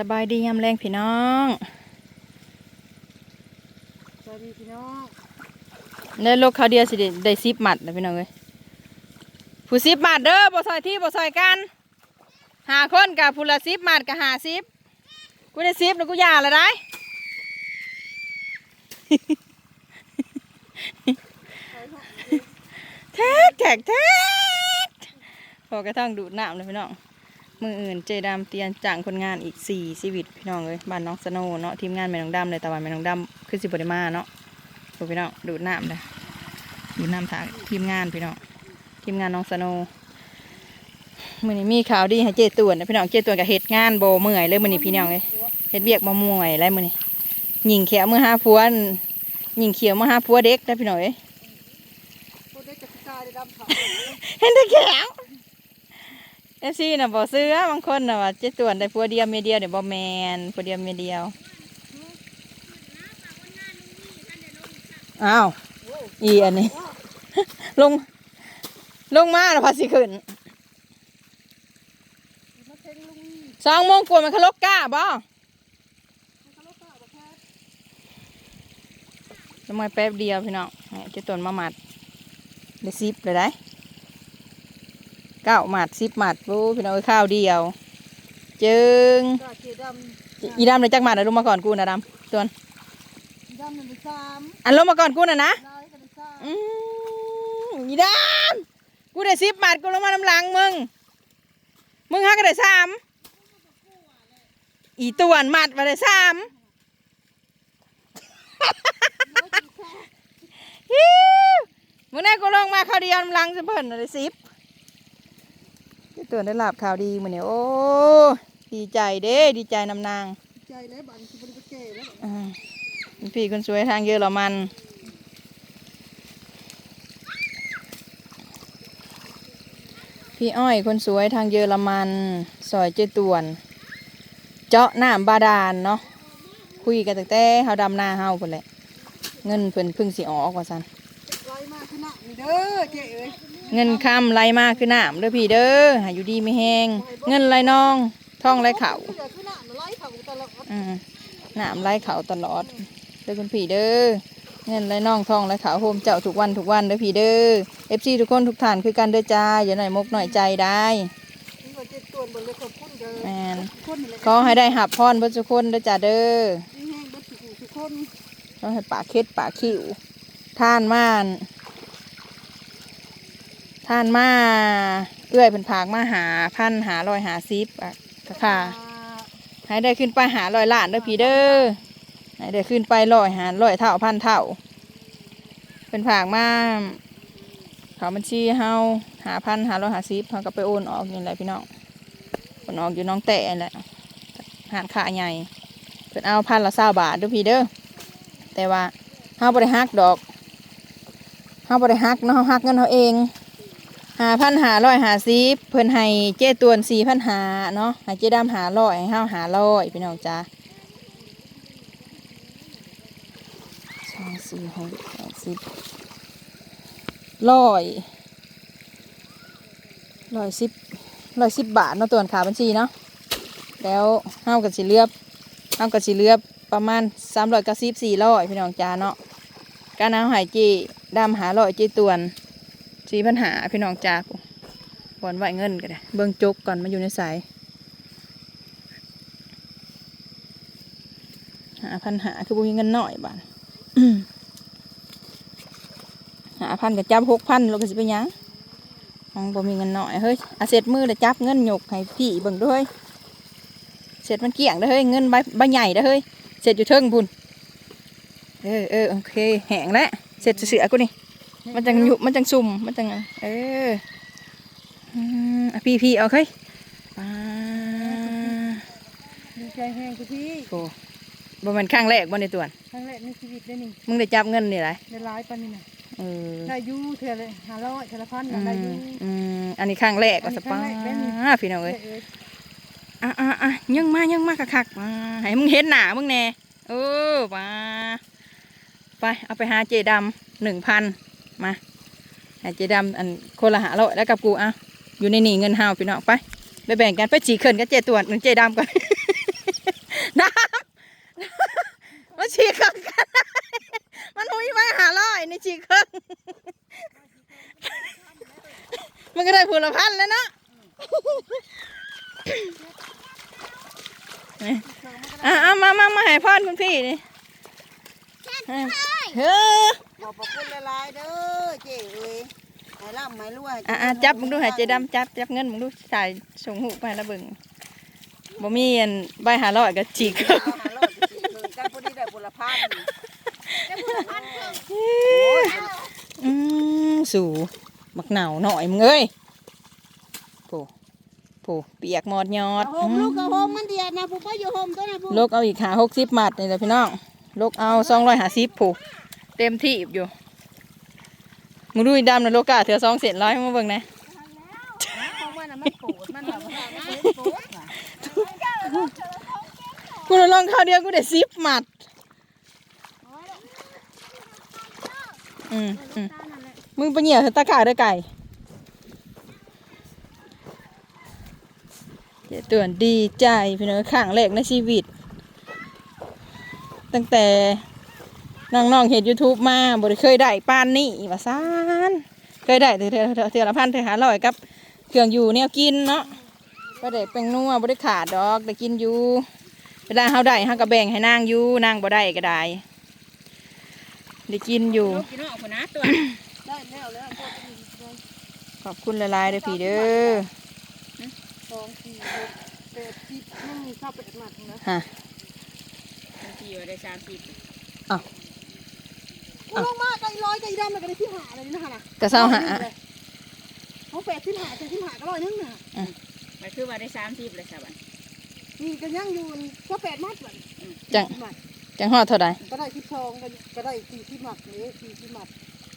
สบายดียามแรงพี่น้องสวัสดีพี่น้องได้โลกเขาวเดียวสิได้ได้ซิบหมัดนะพี่น้องเลยผู้ซิบหมัดเด้อบ่ซอยที่บ่ซอยกันหาคนกับผู้ละซิบหมัดกับหาซิบกูได้ซิบแล้วกูหย่าละได้แท็กแท็กแท็กพอกระทั่งดูดน้ำเลยพี่น้อง มืออื่นเจดำเตียนจ้างคนงานอีกสี่ชีวิตพี่น้องเลยบ้านน้องสโนว์เนาะทีมงานแม่น้องดำเลยแต่ว่าแม่น้องดำคือสิบริมาเนาะพวกพี่น้องดูดน้ำเลยดูดน้ำทางทีมงานพี่น้องทีมงานน้องสโนว์มือนี้มีข่าวดีให้เจตวนนะพี่น้องเจตวนกับเหตุงานโบเมื่อยเลยมือนี้พี่น้องเลยเฮ็ดเบียกมาเมื่อยอะไรมือนี้หญิงเขียวเมื่อห้าพัวหญิงเขียวเมื่อห้าพัวเด็กนะพี่น้องเอ้ยพูดได้จักรกาได้ดำเขาเห็นแต่แข็ง เอฟซีน่ะบอซื้อบางคนน่ะว่าเจ๊ต่วนได้ผัวเดียวเมียเดียวเดี๋ยวบอแมนผัวเดียวเมียเดียวอ้าวอีอันนี้ ลง ลงมาแล้วพาสิขึ้นสองโมงกว่ามันขลกก้าบ่มันเขาลูกกาบอทำไมแป๊บเดียวพี่น้องเจ๊ต่วนมาหมัดได้ซิบเลยได้ เก้าหมัดซิบหมัดปูพี่น้องเอ้ยข้าวเดียว จึงกาเขียดอีดำเลยจักหมัดนะลงมาก่อนกูนะดำส่วนำดำหนึ่งเป็นสามอันลงมาก่อนกูนะนะลายกันเป็นสามอืมอีดำกูได้สิบหมัดกูลงมาน้ำหลังมึง มึงฮักก็ได้สามอีตวนหมัดมาได้สามฮิ้วมึงได้กูลงมาข้าวเดียวน้ำหลังจะเพิ่นได้สิบ อีตวนได้ลาบข่าวดีมือเนี่ยโอ้ดีใจเด้ดีใจนำนางใจแล้วบันคือบริเกตแล้วอ่าพี่คนสวยทางเยอรมัน พี่อ้อยคนสวยทางเยอรมันซอยเจตวน เจาะน้ำบาดาลเนาะคุยกันตั้งแต่เฮาดำหน้าเฮาพุ่นแหละ เงินเพิ่นเพึ่งสิออกว่าซั่นไรมากขึ้นหนักนี่เด้อเจ๊เอ้ย เงินคำไหลมาคือน้ำเด้อพี่เด้อหาอยู่ดีไม่แห้งเงินไหลนองท่องไหลเข่าเดี๋ยวขึ้นหนักไล่เขาตลอดอืมน้ำไหลเขาตลอดเด้อคุณพี่เด้อเงินไหลน่องทองไหลเขาโฮมเจ้าทุกวันทุกวันเด้อพี่เด้อเอฟซีทุกคนทุกท่านคือกันเด้อจ้าอย่าหน่อยมกหน่อยใจได้นี่ก็เจ็ดตัวบนเลยขอบคุณเด้อแมนคนนี่แหละขอให้ได้หับพรเพื่อทุกคนเด้อจ้าเด้อนี่แห้งเบัดทุกทุกคนขอให้ปากเคล็ดปากขิวท่านม่าน ท่านมาเอื้อยเป็นผากมาหาพันหาลอยหาซิปอะกะค่ะให้ได้ขึ้นไปหาลอยล้านเด้อพี่เด้อให้ได้ขึ้นไปลอยหาลอยเท่าพันเท่าเป็นผากมาเขาบัญชีเฮาหาพันหารอยหาสิบเขาก็ไปโอนออกนี่แหละพี่น้องโอนออกอยู่น้องแต่นั่แหละหาดขาใหญ่เพิ่นเอาพันละเศร้าบาทเด้วยพี่เด้อแต่ว่าเฮาบ่ได้ฮักดอกเฮาบ่ได้ฮักเนาะเฮาฮักเงินเฮาเอง หาพันหาร้อยหาสิบเพิ่นให้เจ้ตวนสี่พันหาเนาะให้เจ้ดำหาร้อยให้เฮาหาร้อยพี่น้องจ้าสองสี่หกแปดสิบร้อยร้อยสิบร้อยสิบบาทเนาะตัวนขาบัญชีเนาะแล้วเฮากับสิเลือบเฮากับสิเลือบประมาณสามร้อยก้าสิบสี่ร้อยพี่น้องจ้าเนาะการเอาหายจีดำหาร้อยจีตวน สี่พันหาพี่น้องจ้าบอนไหวเงินก็ได้ เบิ่งจกก่อนมาอยู่ในสายหาพันหาคือบุมีเงินหน่อยบ้าทหาพันกับจับหกพันเราก็สิไปยังของบ่มีเงินหน่อยเฮ้ยอาเสร็จมือแล้จับเงินหยกให้พี่เบิ่งด้วยเสร็จมันเกี่ยงเด้เฮ้ยเงินใบใบใหญ่เด้เฮ้ยเสร็จอยู่เทิงพุ่นเออเออโอเคแหงแล้วเสร็จเสือกูนี่ มันจังยุมันจังซุ่มมันจังเอออืมอะพี่พี่เอาเฮ้ยอ่าดีใจแห้งทุกพี่โอ้บ่แมันครั้งแรกบ่ในตัวนครั้งแรกในชีวิตได้นี่มึงได้จับเงินนี่ไรในร้ายปันนี่นะเออได้อยูเท่าเลยห้าร้อยเท่าละพันอืน่ะได้อมยูอืมอันนี้ครั้งแรกก็สปาอันนี้ครั้งแรกได้นี่พี่น้องเอ้ยเอ้ยอะอะอะยังมายังมาคักๆมาให้มึงเห็นหน้ามึงแน่เออมาไปเอาไปหาเจดำหนึ่งพัน มาหาเจดำอันคนละหาร้อยแล้วกับกูอะอยู่ในนี่เงินห้าวพี่น้องไปไปแบ่งกันไปจีเขินกับเจตวนหนึ่งเจดำก่อนน้ำมันฉีกเครื่องกันได้มันหุยมาหาร้อยในฉีกเครื่องมันก็ได้ผลพันแล้วเนาะนี่อะเอามามามาให้พรคุณพี่นี่เฮ้อข อบพระคุณหลายๆเด้อเจ้เอ้ยให้ร่ำให้รวยอะอะจับมึงดูใหายใจดำจับจับเงินมึงดูจ่ายส่งหูไปแล้วเบิ่งบ่มีอันใบหาร้อยก็ฉีกเครื่องเอาหาโลดสิเพิ่นกันพอดีได้บุรพานอืมสู่มักหนาวหน่อยมึงเอ้ยโผโผเปียกหมอดยอดโฮมลูกกับโฮมมันเดียดนะผู้ป้าอยู่โฮมตัวนะผู้ลูกเอาอีกหาหกสิบมัดนี่แหละพี่น้องลูกเอาสองร้อยหาสิบผู เต็มที่อยู่มึงดูอีดำนะโลกาเถื่อสองเศษร้อยให้มาเบิ่งนะของมันน่ะมันโกรธมันแบบว่ามันโกรธว่ะกูลองข้าวเดียวกูได้สิบมัดอืมอืมมึงไปเหยียบตะขาเด้อไก่เจ๊ต่วนดีใจพี่น้องข้างแรกในชีวิต ตั้งแต่ น้องๆเห็น YouTube มาบ่ได้เคยได้ปานนี้ว่าซานเคยได้เทื่อเทื่อเทื่อเทื่อละพันเทื่อหาร้อยกับเครื่องอยู่แนวกินเนาะบ่ได้แป้งนัวบ่ได้ขาดดอกได้กินอยู่ เวลาเฮาได้เฮาก็แบ่งให้นางอยู่นางบ่ได้ก็ได้ได้กินอยู่ กินออกคนนะตัวได้แล้วแล้วพวกนี้เลยขอบคุณหลายๆเด้อพี่เด้อสองสี่หกแปดสิบไม่มีข้าวเป็ดหมัดนะฮะบางทีว่าได้สามสิบกู ลงมาไก่ลอยไก่ดำเลยก็ได้ที่หาเลยนี่นะฮะนะกระเซ้าหาเขาแปดที่หาเจ็ดที่หาก็ร้อยนึงน่ะมันคือว่าได้สามสิบเลยสบันนี่ก็ยังอยู่ก็แปดมัดเหมือนจังจังฮอดเท่าใดก็ได้สิบสองก็ได้สี่สิบมัดเลยสี่สิบมัด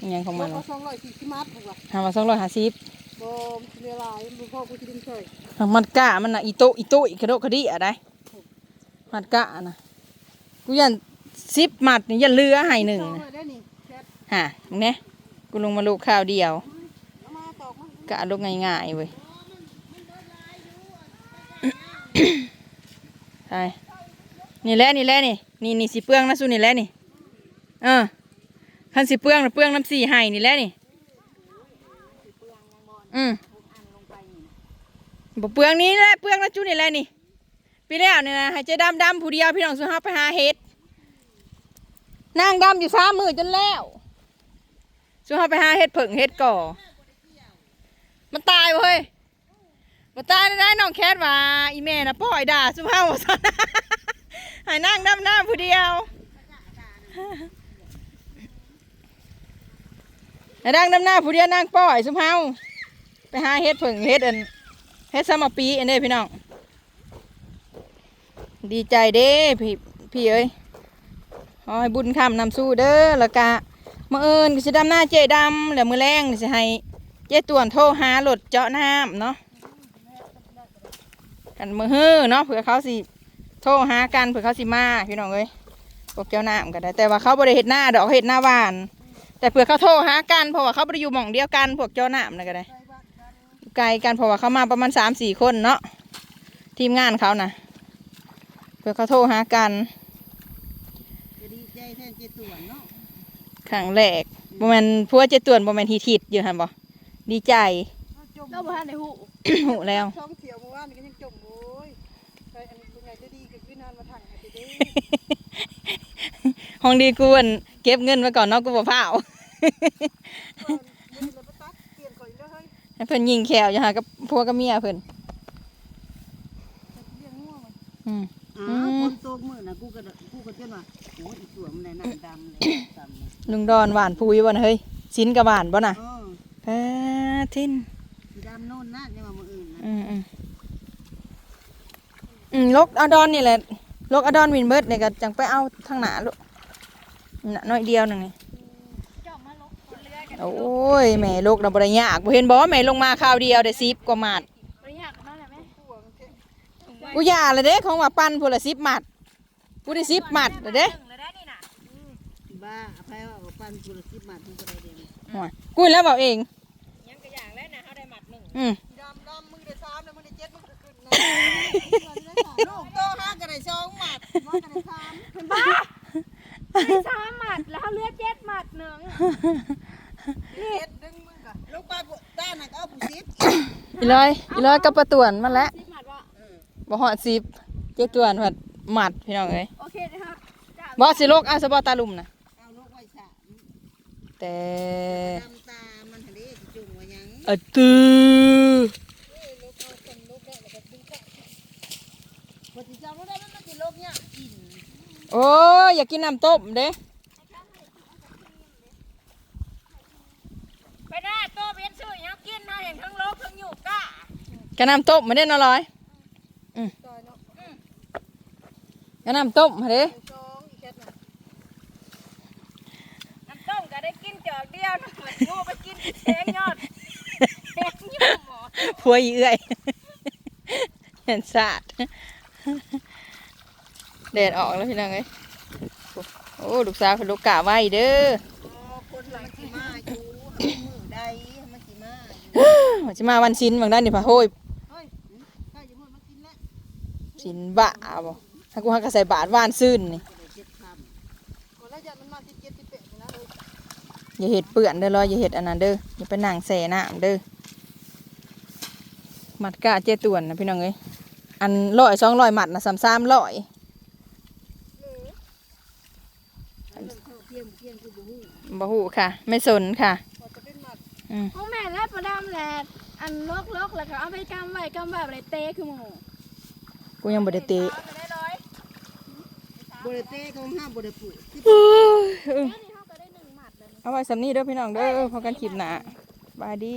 อิหยังของมันก็วะสองร้อยสี่สิบมัดถูกป่ะหามา250บอมเรียลายบุพ่อกูจะดึงเฉยมันกะมันนะอีโตอีโตอีกระโดกกระดิอะได้มันกะนะกูยัน10มัดนี่ยันเหลือให้หนึ่งสองนะ ฮะมึงเนี่ยกูลงมาลูกข้าวเดียวกะลูกง่ายๆเว้ยใช่นี่แหละนี่แหละนี่นี่นี่สิเปลืองนะสู้นี่แหละนี่เออคันสิเปลืองนะเปลืองน้ำสีให้นี่แหละนี่อืมบเปลืองนี้แหละเปลืองนะจูนี่แหละนี่ปีแล้วเนี่ยนะให้เจ๊ดำดำผู้เดียวพี่น้องสุภาพไปหาเห็ดนางดำอยู่สามมือจนแล้ว สุภาไปหาเห็ดเผิงเห็ดก่อ มันตายเว้ยมันตายได้น้องแคทว่าอีแม่นะปล่อยด่าสุภาพว่าซั่นให้นั่งดำน้ำผู้เดียวให้นั่งดำน้ำผู้เดียวนั่งปล่อยสุภาพไปหาเฮ็ดเผิงเฮ็ดอันเฮ็ดสมปีอันนี้พี่น้อง ดีใจเด้พี่พี่เอ้ยขอให้บุญคำนำสู้เด้อล้วก็ มื่อเอิญก็สิดำหน้าเจดำแล้วมือแรงก็สิให้เจต่วนโทรหาหลดเจาะน้ำเนาะกันมือฮือเนาะเผื่อเขาสิโทรหากันเผื่อเขาสิมาพี่น้องเอ้ยพวกเจ้าน้ำกันได้แต่ว่าเขาบริเห็ดหน้าดอกเห็ดหน้าหวาน แต่เผื่อเขาโทรหากันเพราะว่าเขาบริอยู่หม่องเดียวกันพวกเจ้าน้ำนะก็ได้ไกลกันเพราะว่าเขามาประมาณสามสี่คนเนาะทีมงานเขานะเผื่อเขาโทรหากันจะดีใจแทนเจตวนเนาะ ครั้งแรกบ่แมนพัวเจ๊ต่วนบ่แมนทีทิดอยู่หันบ่ดีใจเราบ่ทันในหูหูแล้วท้องเสียวเมื่อวานนี่ก็ยังจมโอ้ยใครอันนี้คุณยายจะดีก็คือนานมาถังให้เด้ห้องดีกูอั่นเก็บเงินไว้ก่อนเนาะกูบ่พาวมือเลยประตัดเปลี่ยนก่อนอีกแล้วเฮ้ยให้เพิ่นยิงแขวอยู่หากับพัวกับเมียเพิ่นเลี้ยงง่วงมันอืม อ๋อคนโตมือน่ะกูก็กูก็เจ้าว่าโอ้ยอีตัวมันน่ะดำเลยดำเลยลุงดอนหวานปุยบ่นะเฮ้ยสินกับหวานบ่น่ะเออเออทินสีดำโน่นนะเนี่ยมามืออื่นนะอืมอืมอืมลกอดอนนี่แหละลกอดอนวินเบิร์ดเนี่ยก็จังไปเอาทางหน้าลูกน่ะน้อยเดียวนึงนี่โอ้ยแม่ลูกน่ะบ่ได้ยากบ่เห็นบ่แม่ลงมาคราวเดียวได้10กว่าหมัด กูยาเลยเด้ของว่าปั้นพูละ10หมัดกูได้10หมัดแล้วเด้บ้าอภัยว่าเอาปันกูละสิบบาททุกคนได้เดียวโอ้ยกูแล้วเบาเองยังกระอย่างแล้วนะเขาได้หมัดหนึ่งอืมดำดำมึงได้สามแล้วมึงได้เจ็ดมึงก็ขึ้นนลูกโตห้าก็ได้สองหมัดว่าก็ได้สามไม่สามหมัดแล้วเหลือเจ็ดหมัดหนึ่งเจ็ดดึงมึงก่อนลูกปลาบุด้านน่ะก็เอาผู้ซิบอีร้อยอีร้อยกับประตวนมาแล้วสิ บหมัดวะบ่ฮอดสิบเจ็ดตวนหัดหมัดพี่น้องเอ้ยโอเคนะครับจ้าบ่สิโลกเอาสบอตาลุมนะเอาลูกไว้สามแต่ดำตามันทะเลสิจุ่มว่าหยังอะตือพอสิจำบ่ได้มันมันสิโลกเนี่ยกินโอ้ยอยากกินน้ำต้มเด้ไปหน้าโตเบียนซื้อยังกินนะเห็นทั้งโลกทั้งอยู่ก้ากะน้ำต้มมาเด้น่ะร้อย อืมกะน้ำต้มมาเด้สองอีกแค่น่ะน้ำต้มก็ได้กินจอกเดียวนะมันโง่ไปกินแทงยอดแทงยอดหมอพัวอีเอื้อยเห็นสาดแดดออกแล้วพี่น้องเอ้ยโอ้ลูกสาวเป็นลูกกะไว้เด้ออ๋อคนละมันสิมาอยู่ให้มือใดมันสิมาอยู่ว่าจะมาวันชินบางด้านนี่พะโฮ้ยเฮ้ยข้าอยู่มือมากินแล้ว ชินบะบ่ถ้ากูหักกระใส่บาทว่านซื่นนี่ก็ได้เจ็ดคำก่อนแล้วยันมันมาสิบเจ็ดสิบแปดนะเลยอย่าเห็ดเปื่อนเด้อรอยอย่าเห็ดอันนั้นเด้ออย่าไปนั่งแส่น้ำเด้อมัดกะเจตวนนะพี่น้องเอ้ยอันร้อยสองร้อยมัดนะสามสามร้อยแล้วมันเข้าเพียงเพียงคือบ่ฮู้บ่หูค่ะ ไม่สนค่ะพอจะเป็นหมัดอืมของแม่และประดามแหละอันลกลกๆแล้วก็เอาไปกำไว้กำแบบอะไรเตะคือหมู กูยังบ่ได้เตะเอาไปได้ร้อยบ่ได้เตะเขาห้ามบ่ได้ปลูกที่แค่นี้เขาก็ได้หนึ่งหมัดเลยเอาไว้สำนี้เด้อพี่น้องเด้อพอกันคลิปหนาบายดี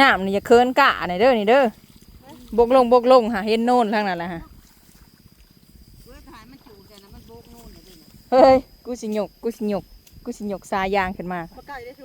น้ำนี่อย่าเคินกะนี่เด้อนี่เด้อบกลงบกลงค่ะเห็นโน่นทางนั้นแหละฮะเว้ยถ่ายมันจูดแต่นะมันโบกโน่นน่ะเด้อน่ะเฮ้ยกูสิหยกกูสิหยกกูสิหยกสายยางขึ้นมามาไก่ได้ทุ